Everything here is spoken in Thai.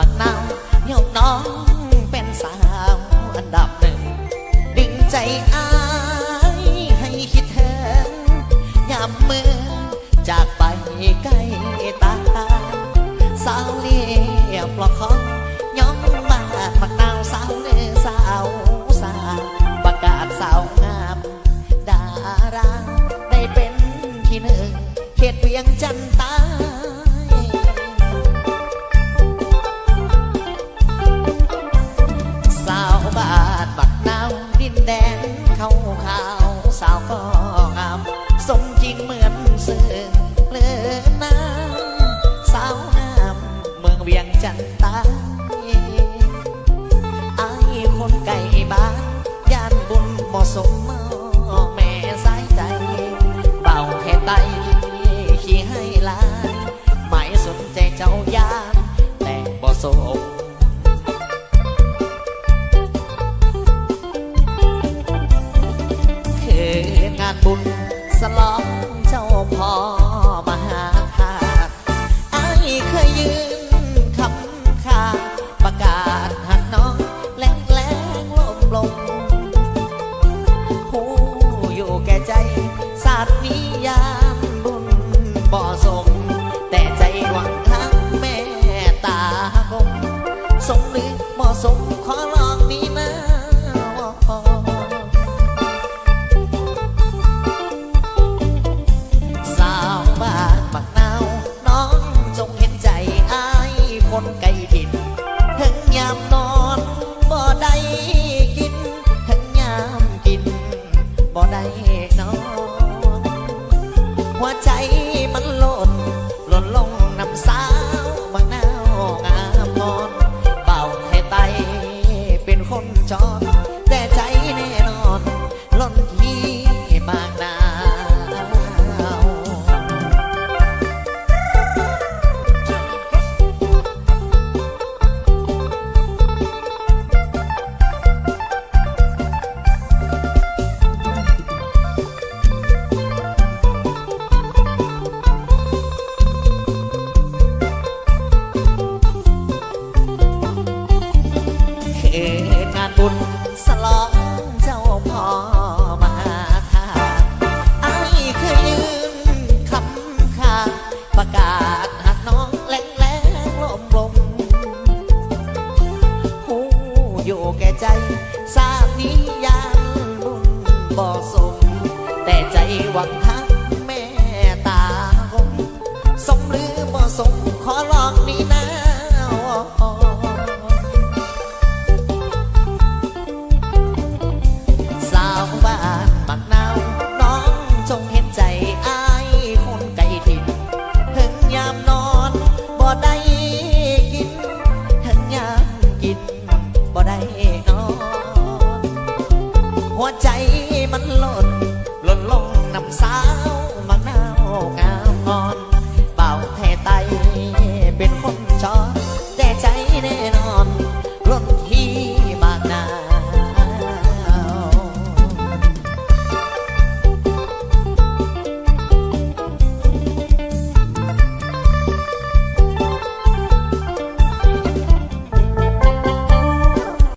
บ้านนาเหี่ยวน้องเป็นสาวอันดับหนึ่ง ดึงใจอายให้คิดเธอยามมือจากไปใกล้ตาสาวเลี้ยบลอกคอย้อมมาบักนาวสาวเนื้อสาวสาวประกาศสาวงาม ดาราได้เป็นที่หนึ่งเขตเวียงจันทร์ จันทน์ใตไอ้ายคนไก่บ้านย่านบุญเหมาะสมแม่สายใจ เบาแค่ไตขี้ให้ลายไม่สนใจเจ้ายามแต่บ่สม บ่ บุญสลองเจ้าพ่อมาธาไอ้เคยยืนคำคาประกาศหากน้องแรงแรงลมลมหูอยู่แก่ใจสาบนิยามบุญบ่สม แต่ใจหวัง ใจอายคนไกลถิ่นถึงยามนอนบ่ได้กินถึงยามกินบ่ได้นอน หัวใจมันหล่นหล่นลงน้ำสาว